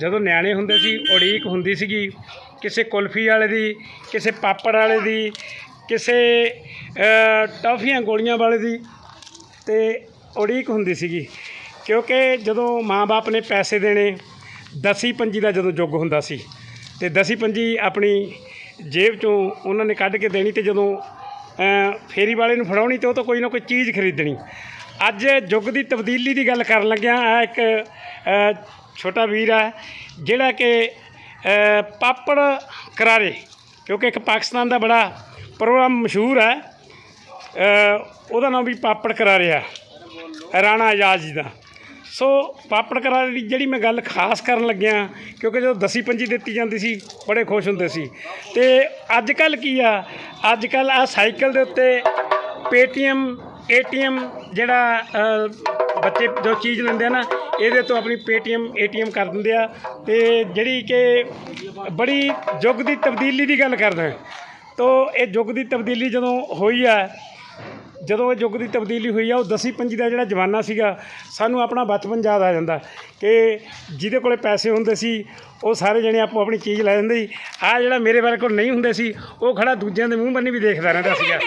ਜਦੋਂ ਨਿਆਣੇ ਹੁੰਦੇ ਸੀ ਉਡੀਕ ਹੁੰਦੀ ਸੀਗੀ ਕਿਸੇ ਕੁਲਫੀ ਵਾਲੇ ਦੀ ਕਿਸੇ ਪਾਪੜ ਵਾਲੇ ਦੀ ਕਿਸੇ ਅ, ਗੋਲੀਆਂ ਵਾਲੇ ਦੀ ਤੇ ਉਡੀਕ ਹੁੰਦੀ ਸੀਗੀ। ਕਿਉਂਕਿ ਜਦੋਂ ਮਾਂ-ਬਾਪ ਨੇ ਪੈਸੇ ਦੇਣੇ ਦਸੀ ਪੰਜੀ ਦਾ ਜਦੋਂ ਯੁੱਗ ਹੁੰਦਾ ਸੀ ਤੇ ਦਸੀ ਪੰਜੀ ਆਪਣੀ ਜੇਬ ਚੋਂ ਉਹਨਾਂ ਨੇ ਕੱਢ ਕੇ ਦੇਣੀ ਤੇ ਜਦੋਂ ਫੇਰੀ ਵਾਲੇ ਨੂੰ ਫੜਾਉਣੀ ਤੇ ਉਹ ਤੋਂ ਕੋਈ ਨਾ ਕੋਈ ਚੀਜ਼ ਖਰੀਦਣੀ। ਅੱਜ ਯੁੱਗ ਦੀ ਤਬਦੀਲੀ ਦੀ ਗੱਲ ਕਰਨ ਲੱਗਿਆ ਆ ਇੱਕ ਛੋਟਾ ਵੀਰ ਹੈ, ਜਿਹੜਾ ਕਿ ਪਾਪੜ ਕਰਾਰੇ, ਕਿਉਂਕਿ ਇੱਕ ਪਾਕਿਸਤਾਨ ਦਾ ਬੜਾ ਪ੍ਰੋਗਰਾਮ ਮਸ਼ਹੂਰ ਹੈ ਉਹਦਾ ਨਾਮ ਵੀ ਪਾਪੜ ਕਰਾਰੇ ਆ ਰਾਣਾ ਆਜ਼ਾਦ ਜੀ ਦਾ। ਸੋ ਪਾਪੜ ਕਰਾਰੇ ਦੀ ਜਿਹੜੀ ਮੈਂ ਗੱਲ ਖਾਸ ਕਰਨ ਲੱਗਿਆ, ਕਿਉਂਕਿ ਜਦੋਂ ਦਸੀ ਪੰਜੀ ਦਿੱਤੀ ਜਾਂਦੀ ਸੀ, ਬੜੇ ਖੁਸ਼ ਹੁੰਦੇ ਸੀ। ਤੇ ਅੱਜ ਕੱਲ ਕੀ ਆ ਅੱਜ ਕੱਲ ਆ ਸਾਈਕਲ ਦੇ ਉੱਤੇ ਪੇਟੀਐਮ ਏਟੀਐਮ ਜਿਹੜਾ ਬੱਚੇ ਜੋ ਚੀਜ਼ ਲੈਂਦੇ ਆ ਨਾ, ਇਹਦੇ ਤੋਂ ਆਪਣੀ ਪੇਟੀਐਮ, ਏਟੀਐਮ ਕਰ ਦਿੰਦੇ ਆ। ਤੇ ਜਿਹੜੀ ਕਿ ਬੜੀ ਯੁੱਗ ਦੀ ਤਬਦੀਲੀ ਦੀ ਗੱਲ ਕਰਦਾ ਤੋ ਇਹ ਯੁੱਗ ਦੀ ਤਬਦੀਲੀ ਜਦੋਂ ਹੋਈ ਆ, ਜਦੋਂ ਇਹ ਯੁੱਗ ਦੀ ਤਬਦੀਲੀ ਹੋਈ ਆ, ਉਹ ਦਸੀ ਪੰਜੀ ਦਾ ਜਿਹੜਾ ਜਮਾਨਾ ਸੀਗਾ, ਸਾਨੂੰ ਆਪਣਾ ਬਚਪਨ ਯਾਦ ਆ ਜਾਂਦਾ। ਕਿ ਜਿਹਦੇ ਕੋਲੇ ਪੈਸੇ ਹੁੰਦੇ ਸੀ, ਉਹ ਸਾਰੇ ਜਣੇ ਆਪੋ ਆਪਣੀ ਚੀਜ਼ ਲੈ ਜਾਂਦੇ ਸੀ। ਆ ਜਿਹੜਾ ਮੇਰੇ ਬਾਰੇ ਕੋਲ ਨਹੀਂ ਹੁੰਦੇ ਸੀ, ਉਹ ਖੜਾ ਦੂਜਿਆਂ ਦੇ ਮੂੰਹ ਬੰਨੀ ਵੀ ਦੇਖਦਾ ਰਹਿੰਦਾ ਸੀਗਾ।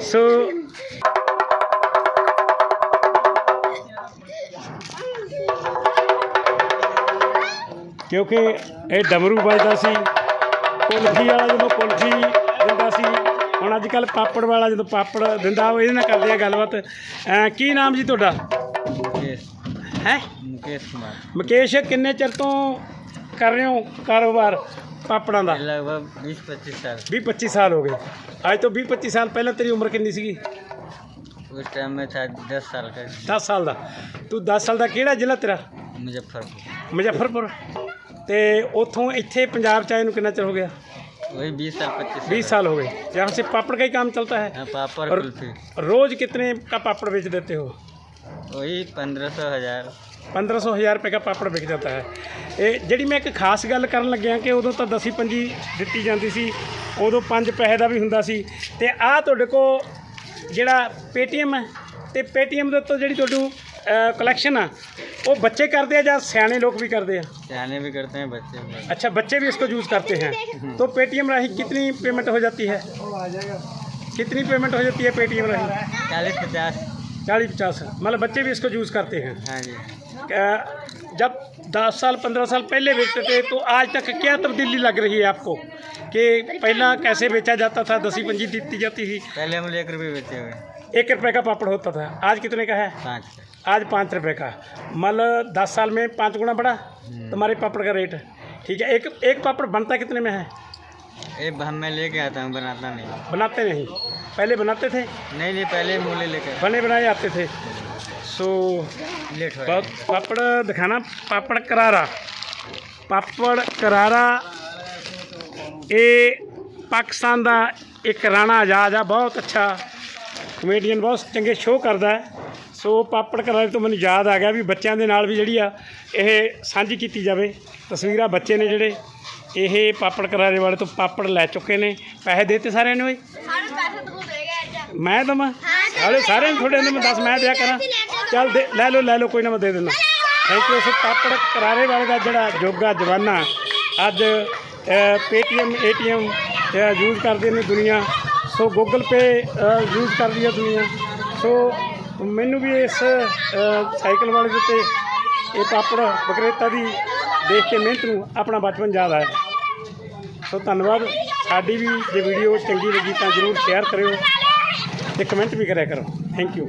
ਸੋ ਕਿਉਂਕਿ ਇਹ ਡਮਰੂ ਵੱਜਦਾ ਸੀ ਕੁਲਫੀ ਵਾਲਾ ਜਦੋਂ ਕੁਲਫੀ ਦਿੰਦਾ ਸੀ ਹੁਣ ਅੱਜ ਕੱਲ ਪਾਪੜ ਵਾਲਾ ਜਦੋਂ ਪਾਪੜ ਦਿੰਦਾ ਉਹ ਇਹਦੇ ਨਾਲ ਕਰਦੇ ਆ ਗੱਲਬਾਤ ਅਹ ਕੀ ਨਾਮ ਜੀ ਤੁਹਾਡਾ मुकेश ਹੈ मुकेश कुमार ਮੁਕੇਸ਼ ਕਿੰਨੇ ਚਿਰ ਤੋਂ ਕਰ ਰਹੇ ਹੋ ਕਾਰੋਬਾਰ ਪਾਪੜਾਂ ਦਾ लगभग बीस पच्चीस साल 20 25 ਸਾਲ ਹੋ ਗਏ ਅੱਜ ਤੋਂ 20 25 ਸਾਲ ਪਹਿਲਾਂ ਤੇਰੀ ਉਮਰ ਕਿੰਨੀ ਸੀਗੀ उस टाइम में था दस साल का 10 ਸਾਲ ਦਾ ਤੂੰ 10 ਸਾਲ ਦਾ ਕਿਹੜਾ ਜ਼ਿਲ੍ਹਾ ਤੇਰਾ मुजफ्फरपुर ਮੁਜ਼ੱਫਰਪੁਰ ਤੇ ਉੱਥੋਂ ਇੱਥੇ ਪੰਜਾਬ ਚ ਆਏ ਨੂੰ ਕਿੰਨਾ ਚਿਰ ਹੋ ਗਿਆ वही बीस साल पच्चीस 20 साल हो गए यहाँ से पापड़ का ही काम चलता है हाँ पापड़ और कुल्फी रोज कितने का पापड़ बेच देते हो वही पंद्रह सौ हजार 1500 ਹਜ਼ਾਰ ਰੁਪਏ ਦਾ ਪਾਪੜ ਵਿਕ ਜਾਂਦਾ ਹੈ ਇਹ ਜਿਹੜੀ ਮੈਂ ਇੱਕ ਖਾਸ ਗੱਲ ਕਰਨ ਲੱਗਿਆ ਕਿ ਉਦੋਂ ਤਾਂ ਦਸੀ ਪੰਜੀ ਦਿੱਤੀ ਜਾਂਦੀ ਸੀ ਉਦੋਂ ਪੰਜ ਪੈਸੇ ਦਾ ਵੀ ਹੁੰਦਾ ਸੀ ਤੇ ਆਹ ਤੁਹਾਡੇ ਕੋਲ ਜਿਹੜਾ ਪੇਟੀਐਮ ਹੈ ਤੇ ਪੇਟੀਐਮ ਦੇ ਉੱਤੇ ਜਿਹੜੀ ਤੁਹਾਨੂੰ ਕਲੈਕਸ਼ਨ ਆ वो बच्चे करते हैं या सियाने लोग भी करते हैं? सियाने भी करते हैं बच्चे अच्छा बच्चे भी इसको यूज़ करते हैं। तो पेटीएम राही कितनी पेमेंट हो जाती है? कितनी पेमेंट हो जाती है पेटीएम राही? चालीस पचास। चालीस पचास। मतलब बच्चे भी इसको यूज़ करते हैं। हाँ जब दस साल पंद्रह साल पहले बेचते थे तो आज तक क्या तब्दीली लग रही है आपको? कि पहला कैसे बेचा जाता था? दसी पंजी दी जाती थी। पहले हम एक रुपये बेचे हुए। एक रुपये का पापड़ होता था। आज कितने का है? पाँच आज पाँच रुपये का। मल दस साल में पाँच गुना बढ़ा तुम्हारे पापड़ का रेट ठीक है एक एक पापड़ बनता कितने में है? एक हम मैं लेके आता हूँ बनाता नहीं। बनाते नहीं। पहले बनाते थे? नहीं नहीं पहले मूली लेकर। बने बनाए आते थे। सो लेट हो पापड़ दिखाना। पापड़ करारा। पापड़ करारा। ये पाकिस्तान का एक राणा आज़ाद है बहुत अच्छा। कमेडियन बहुत चंगे शो करता है। ਸੋ ਪਾਪੜ ਕਰਾਰੇ ਤੋਂ ਮੈਨੂੰ ਯਾਦ ਆ ਗਿਆ ਵੀ ਬੱਚਿਆਂ ਦੇ ਨਾਲ ਵੀ ਜਿਹੜੀ ਆ ਇਹ ਸਾਂਝੀ ਕੀਤੀ ਜਾਵੇ। ਤਸਵੀਰਾਂ ਬੱਚੇ ਨੇ ਜਿਹੜੇ ਇਹ ਪਾਪੜ ਕਰਾਰੇ ਵਾਲੇ ਤੋਂ ਪਾਪੜ ਲੈ ਚੁੱਕੇ ਨੇ। ਪੈਸੇ ਦੇਤੇ ਸਾਰਿਆਂ ਨੇ ਓਏ? ਸਾਰੇ ਮੈਂ ਦਵਾਂ? ਹਾਲੇ ਸਾਰਿਆਂ ਨੂੰ ਥੋੜੇ ਨੇ ਮੈਂ ਦੱਸ ਮੈਂ ਦਿਆ ਕਰਾਂ। ਚੱਲ ਲੈ ਲਓ ਲੈ ਲਓ ਕੋਈ ਨਾ ਮੈਂ ਦੇ ਦਿੰਦਾ। ਥੈਂਕ ਯੂ ਸੋ ਪਾਪੜ ਕਰਾਰੇ ਵਾਲੇ ਦਾ ਜਿਹੜਾ ਜੋਗਾ ਜਵਾਨਾ ਅੱਜ ਪੇਟੀਐਮ ਏਟੀਐਮ ਯੂਜ਼ ਕਰਦੇ ਨੇ ਦੁਨੀਆ। ਸੋ ਗੂਗਲ ਪੇ ਯੂਜ਼ ਕਰਦੀ ਹੈ ਦੁਨੀਆ। ਸੋ ਮੈਨੂੰ ਵੀ ਇਸ ਸਾਈਕਲ ਵਾਲੇ ਦੇ ਉੱਤੇ ਇਹ ਪਾਪੜ ਬਕਰੇਤਾ ਦੀ ਦੇਖ ਕੇ ਮਿਹਨਤ ਨੂੰ ਆਪਣਾ ਬਚਪਨ ਯਾਦ ਆਇਆ। ਸੋ ਧੰਨਵਾਦ। ਸਾਡੀ ਵੀ ਜੇ ਵੀਡੀਓ ਚੰਗੀ ਲੱਗੀ ਤਾਂ ਜਰੂਰ ਸ਼ੇਅਰ ਕਰਿਓ ਤੇ ਕਮੈਂਟ ਵੀ ਕਰਿਆ ਕਰੋ। Thank you